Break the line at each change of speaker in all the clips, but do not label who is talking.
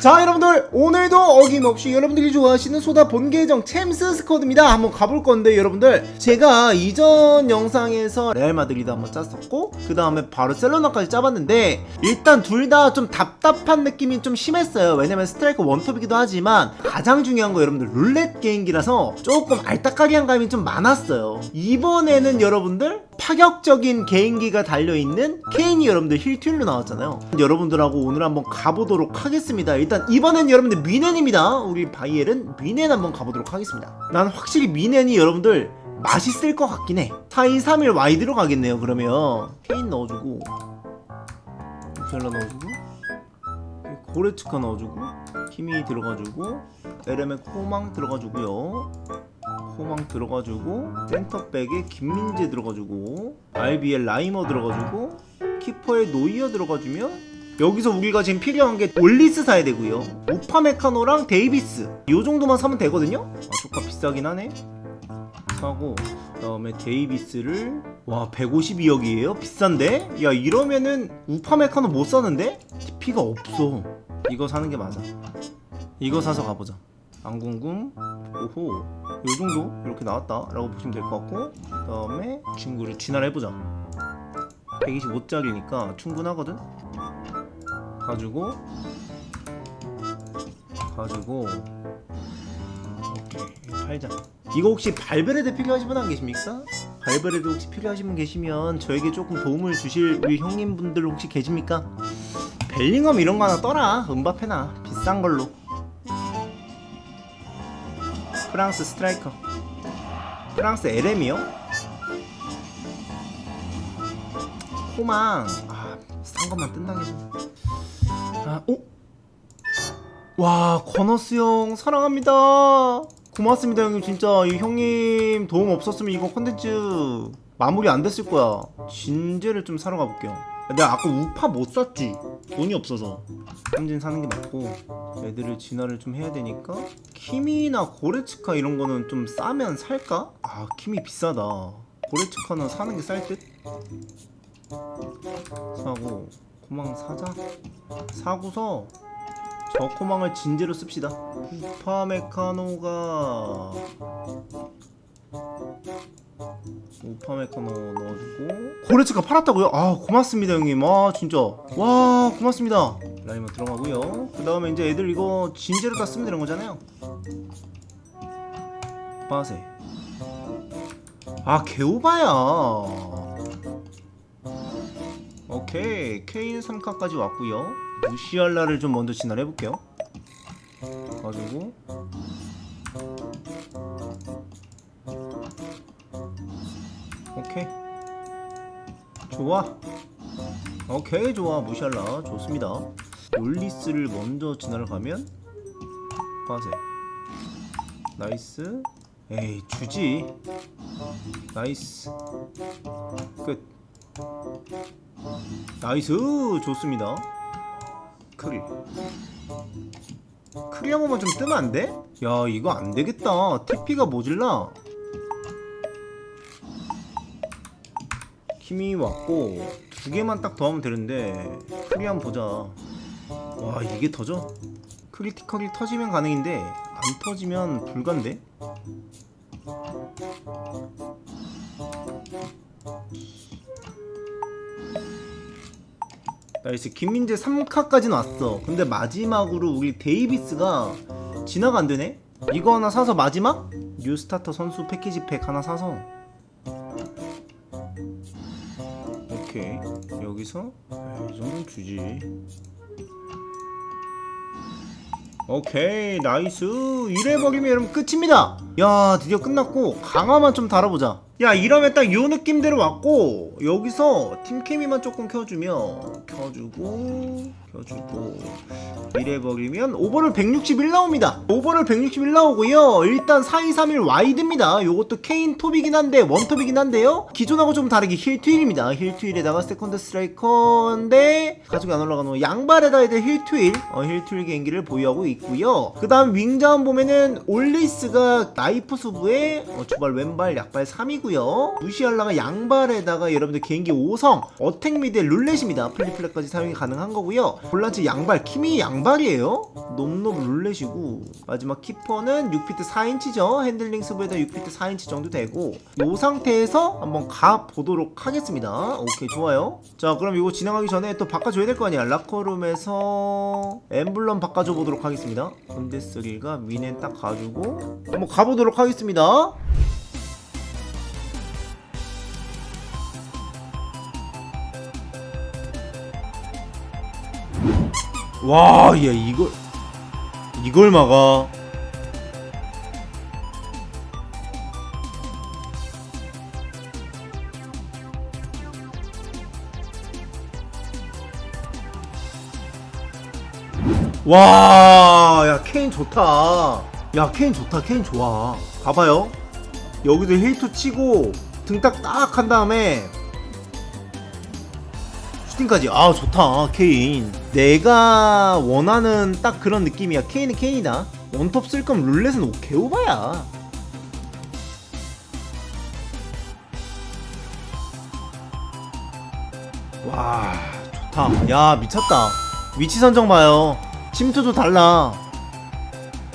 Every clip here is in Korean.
자 여러분들 오늘도 어김없이 여러분들이 좋아하시는 소다 본계정 챔스 스쿼드입니다. 한번 가볼 건데 여러분들. 제가 이전 영상에서 레알 마드리드 한번 짰었고 그 다음에 바르셀로나까지 짜봤는데 일단 둘 다 좀 답답한 느낌이 좀 심했어요. 왜냐면 스트라이커 원톱이기도 하지만 가장 중요한 거 여러분들 룰렛 게임기라서 조금 알딱까리한 감이 좀 많았어요. 이번에는 여러분들 파격적인 개인기가 달려있는 케인이 여러분들 힐트윌로 나왔잖아요. 여러분들하고 오늘 한번 가보도록 하겠습니다 일단 이번엔 여러분들 미넨입니다. 우리 바이엘은 미넨 한번 가보도록 하겠습니다. 난 확실히 미넨이 여러분들 맛있을 것 같긴 해. 4, 2, 3, 1 와이드로 가겠네요 그러면. 케인 넣어주고 무셀라 넣어주고 고레츠카 넣어주고 힘이 들어가주고 에레메 코망 들어가주고요. 코망 들어가주고 센터백에 김민재 들어가주고 RBL 라이머 들어가주고 키퍼에 노이어 들어가주면 여기서 우리가 지금 필요한 게 올리스 사야 되고요. 우파메카노랑 데이비스. 요 정도만 사면 되거든요? 아 조금 비싸긴 하네. 사고 그 다음에 데이비스를 와 152억이에요? 비싼데? 야 이러면은 우파메카노 못 사는데? TP가 없어. 이거 사는 게 맞아. 이거 사서 가보자. 안궁금 오호 요 정도? 이렇게 나왔다 라고 보시면 될 것 같고 그 다음에 친구를 진화해보자. 125짜리니까 충분하거든 가지고 가지고 오케이 팔자 이거 혹시 발베레드 필요하신 분 안 계십니까? 발베레드 혹시 필요하신 분 계시면 저에게 조금 도움을 주실 우리 형님분들 혹시 계십니까? 벨링엄 이런 거 하나 떠라 은바페나 비싼 걸로 프랑스 스트라이커 프랑스 LM이요? 호망 아 싼 것만 뜬다 계 속 아, 오? 와, 커너스 형 사랑합니다. 고맙습니다, 형님. 진짜 이 형님 도움 없었으면 이거 컨텐츠 마무리 안 됐을 거야. 진제를 좀 사러 가볼게요. 내가 아까 우파 못 샀지. 돈이 없어서. 삼진 사는 게 맞고 애들을 진화를 좀 해야 되니까 키미나 고레츠카 이런 거는 좀 싸면 살까? 아, 키미 비싸다. 고레츠카는 사는 게 쌀 듯? 사고 고망 사자? 사고서 저 코망을 진제로 씁시다. 우파메카노가 우파메카노 넣어주고. 고레츠가 팔았다고요? 아 고맙습니다 형님. 아 진짜. 와 고맙습니다. 라이머 들어가고요. 그 다음에 이제 애들 이거 진제로 다 쓰면 되는 거잖아요. 빠세. 아 개오바야 오케이. 케인 3카까지 왔고요. 무시알라를 좀 먼저 진화를 해볼게요. 가지고. 오케이. 좋아. 오케이 좋아. 무시알라. 좋습니다. 올리스를 먼저 진화를 가면 빠세. 나이스. 에이 주지. 나이스. 끝 나이스 좋습니다 크리 크리 한 번만 좀 뜨면 안 돼? 야 이거 안 되겠다 TP가 모질라 힘이 왔고 두 개만 딱 더 하면 되는데 크리 한번 보자 와 이게 터져? 크리티컬이 터지면 가능인데 안 터지면 불가인데? 나이스 김민재 3카까지는 왔어. 근데 마지막으로 우리 데이비스가 진화가 안 되네? 이거 하나 사서 마지막? 뉴스타터 선수 패키지 팩 하나 사서. 오케이. 여기서? 에이, 이 정도는 주지. 오케이. 나이스. 이래버리면 여러분 끝입니다. 야 드디어 끝났고 강화만 좀 달아보자 야 이러면 딱 요 느낌대로 왔고 여기서 팀케미만 조금 켜주면 켜주고 켜주고 이래버리면 오버를 161 나옵니다. 오버를 161 나오고요. 일단 4231 와이드입니다. 요것도 케인 톱이긴 한데 원톱이긴 한데요. 기존하고 좀 다르게 힐트윌입니다. 힐트윌에다가 세컨드 스트라이커인데 가죽이 안 올라가는 양발에다 이제 힐트윌 어, 힐트윌 개인기를 보유하고 있고요. 그 다음 윙자운 보면은 올리스가 나이프 수부에 어, 주발 왼발 약발 3이고요 무시알라가 양발에다가 여러분들 개인기 5성 어택 미드의 룰렛입니다. 플리플렛까지 사용이 가능한 거고요. 볼란치 양발 키미 양발이에요. 놈놈 룰렛이고 마지막 키퍼는 6피트 4인치죠. 핸들링 스브에다 6피트 4인치 정도 되고 이 상태에서 한번 가보도록 하겠습니다. 오케이 좋아요. 자 그럼 이거 진행하기 전에 또 바꿔줘야 될 거 아니야. 라커룸에서 엠블럼 바꿔줘 보도록 하겠습니다. 분데스리가 미넨 딱 가지고 한번 가보도록 하겠습니다 와, 야 이걸 이걸 막아. 와, 야 케인 좋다. 야 케인 좋다. 케인 좋아. 봐봐요. 여기서 힐투 치고 등 딱 딱 한 다음에 슈팅까지. 아 좋다. 케인. 내가 원하는 딱 그런 느낌이야. 케인은 케인이다. 원톱 쓸 거면 룰렛은 오- 개오바야. 와 좋다. 야 미쳤다. 위치 선정 봐요. 침투도 달라.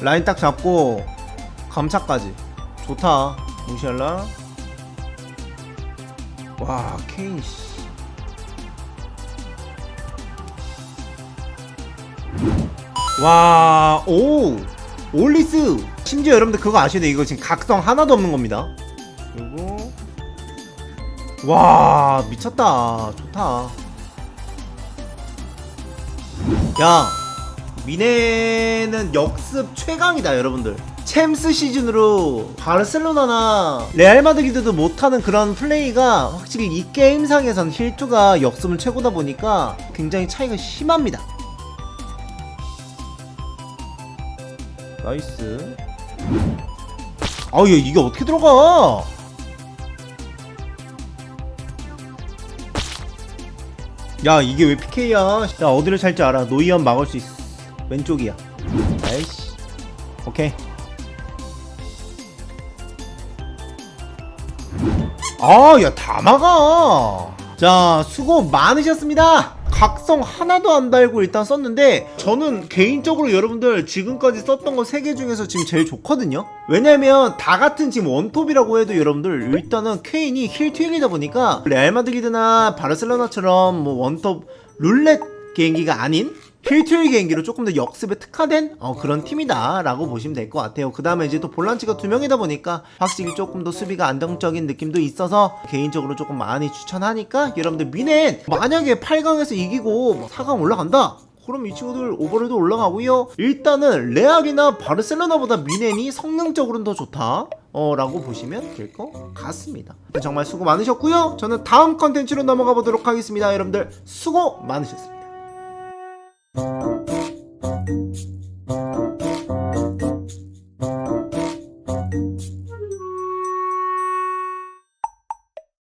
라인 딱 잡고 감차까지. 좋다. 무시할라? 와 케인 씨 와, 오, 올리스. 심지어 여러분들 그거 돼. 이거 지금 각성 하나도 없는 겁니다. 그리고, 와, 미쳤다. 좋다. 야, 미네는 역습 최강이다, 여러분들. 챔스 시즌으로 바르셀로나나 레알 마드리드도 못하는 그런 플레이가 확실히 이 게임상에선 힐투가 역습은 최고다 보니까 굉장히 차이가 심합니다. 나이스. 아우 야 이게 어떻게 들어가? 야 이게 왜 PK야? 야 어디를 찰지 알아? 노이언 막을 수 있어 왼쪽이야. 아이씨 오케이. 아야 다 막아. 자 수고 많으셨습니다 각성 하나도 안 달고 일단 썼는데 저는 개인적으로 여러분들 지금까지 썼던 거세개 중에서 지금 제일 좋거든요. 왜냐면 다 같은 지금 원톱이라고 해도 여러분들 일단은 케인이 힐트윙이다 보니까 레알 마드리드나 바르셀로나처럼 뭐 원톱 룰렛 개인기가 아닌 힐트윙 개인기로 조금 더 역습에 특화된 어, 그런 팀이다 라고 보시면 될 것 같아요. 그 다음에 이제 또 볼란치가 두 명이다 보니까 확실히 조금 더 수비가 안정적인 느낌도 있어서 개인적으로 조금 많이 추천하니까 여러분들 미넨 만약에 8강에서 이기고 뭐 4강 올라간다. 그럼 이 친구들 오버로드 올라가고요. 일단은 레알이나 바르셀로나보다 미넨이 성능적으로는 더 좋다 어, 라고 보시면 될 것 같습니다. 정말 수고 많으셨고요. 저는 다음 컨텐츠로 넘어가 보도록 하겠습니다. 여러분들 수고 많으셨습니다 Thank you.